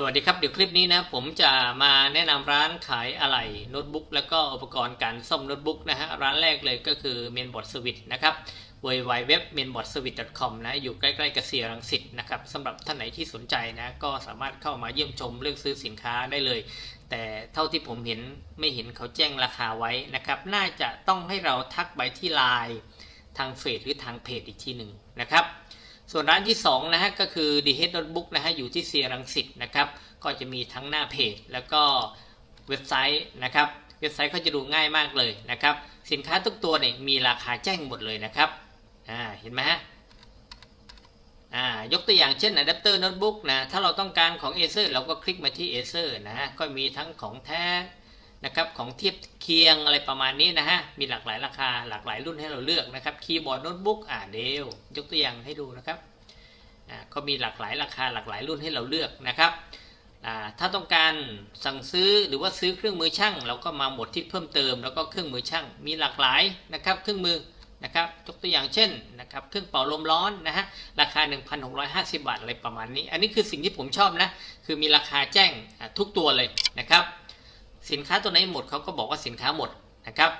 สวัสดีครับ เดี๋ยวคลิปนี้นะผมจะมาแนะนำร้านขายอะไหล่โน้ตบุ๊กแล้วก็อุปกรณ์การซ่อมโน้ตบุ๊กนะฮะร้านแรกเลยก็คือ Mainboard Service นะครับ w w w m a i n b o a r d s e r v i c e c o m นะอยู่ใกล้ๆกับเซียรังสิตนะครับสำหรับท่านไหนที่สนใจนะก็สามารถเข้ามาเยี่ยมชมเลือกซื้อสินค้าได้เลย แต่เท่าที่ผมเห็นไม่เห็นเขาแจ้งราคาไว้นะครับน่าจะต้องให้เราทักไปที่ไลน์ทางเฟซหรือทางเพจอีกทีหนึ่งนะครับ ส่วนร้านที่2นะฮะก็คือ d h Notebook นะฮะอยู่ที่เซียรังสิตนะครับก็จะมีทั้งหน้าเพจ แล้วก็เว็บไซต์นะครับเว็บไซต์เขาจะดูง่ายมากเลยนะครับสินค้าทุกตัวเนี่ยมีราคาแจ้งหมดเลยนะครับอ่าเห็นไหมฮะอ่ายกตัวอย่างเช่นอะแดปเตอร์โน้ตบุ๊กนะถ้าเราต้องการของ Acer เราก็คลิกมาที่ Acer นะฮะก็มีทั้งของแท้ นะครับของเทียบเคียงอะไรประมาณนี้นะฮะ มีหลากหลายราคาหลากหลายรุ่นให้เราเลือกนะครับคีย์บอร์ดโน้ตบุ๊กอ่าเดลยกตัวอย่างให้ดูนะครับอ่าก็มีหลากหลายราคาหลากหลายรุ่นให้เราเลือกนะครับอ่าถ้าต้องการสั่งซื้อหรือว่าซื้อเครื่องมือช่างเราก็มาหมดที่เพิ่มเติม แล้วก็เครื่องมือช่างมีหลากหลายนะครับเครื่องมือนะครับยกตัวอย่างเช่นนะครับเครื่องเป่าลมร้อนนะฮะราคา 1,650 บาทอะไรประมาณนี้ อันนี้คือสิ่งที่ผมชอบนะคือมีราคาแจ้งทุกตัวเลยนะครับ สินค้าตัวไหนหมดเขาก็บอกว่าสินค้าหมดนะครับ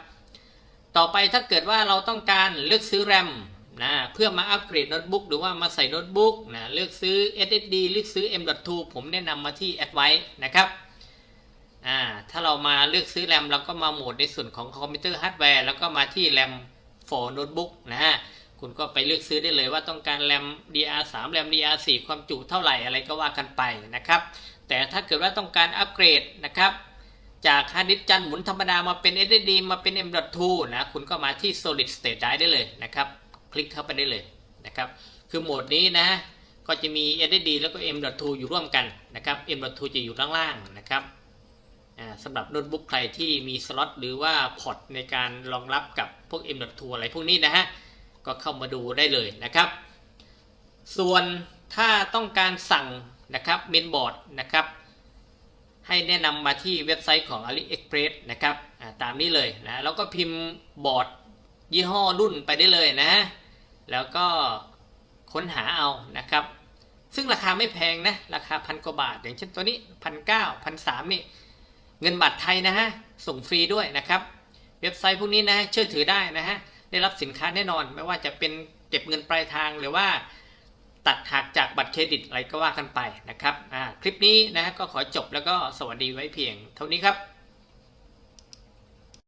ต่อไปถ้าเกิดว่าเราต้องการเลือกซื้อแรมนะเพื่อมาอัปเกรดโน้ตบุ๊กหรือว่ามาใส่โน้ตบุ๊กนะเลือกซื้อ SSD เลือกซื้อ M.2 ผมแนะนำมาที่ Advice นะครับอ่าถ้าเรามาเลือกซื้อแรมเราก็มาโหมดในส่วนของคอมพิวเตอร์ฮาร์ดแวร์แล้วก็มาที่แรม for notebook นะฮะคุณก็ไปเลือกซื้อได้เลยว่าต้องการแรม DR3 แรม DR4 ความจุเท่าไหร่อะไรก็ว่ากันไปนะครับ แต่ถ้าเกิดว่าต้องการอัปเกรดนะครับ จากฮาร์ดดิสก์จันหมุนธรรมดามาเป็น SSD มาเป็น M.2 นะคุณก็มาที่ Solid State Drive ได้เลยนะครับ คลิกเข้าไปได้เลยนะครับคือโหมดนี้นะก็จะมี SSD แล้วก็ M.2 อยู่ร่วมกันนะครับ M.2 จะอยู่ล่างๆนะครับอ่าสำหรับโน้ตบุ๊กใครที่มีสล็อตหรือว่าพอร์ตในการรองรับกับพวก M.2 อะไรพวกนี้นะฮะก็เข้ามาดูได้เลยนะครับ ส่วนถ้าต้องการสั่งนะครับเมนบอร์ดนะครับ ให้แนะนำมาที่เว็บไซต์ของ AliExpress นะครับตามนี้เลยนะแล้วก็พิมพ์บอร์ดยี่ห้อรุ่นไปได้เลยนะ แล้วก็ค้นหาเอานะครับ ซึ่งราคาไม่แพงนะ ราคาพันกว่าบาท อย่างเช่นตัวนี้พันเก้าพันสามนี่ เงินบาทไทยนะฮะ ส่งฟรีด้วยนะครับ เว็บไซต์พวกนี้นะเชื่อถือได้นะฮะ ได้รับสินค้าแน่นอน ไม่ว่าจะเป็นเก็บเงินปลายทางหรือว่า ตัดหักจากบัตรเครดิตอะไรก็ว่ากันไปนะครับอ่าคลิปนี้นะฮะก็ขอจบแล้วก็สวัสดีไว้เพียงเท่านี้ครับ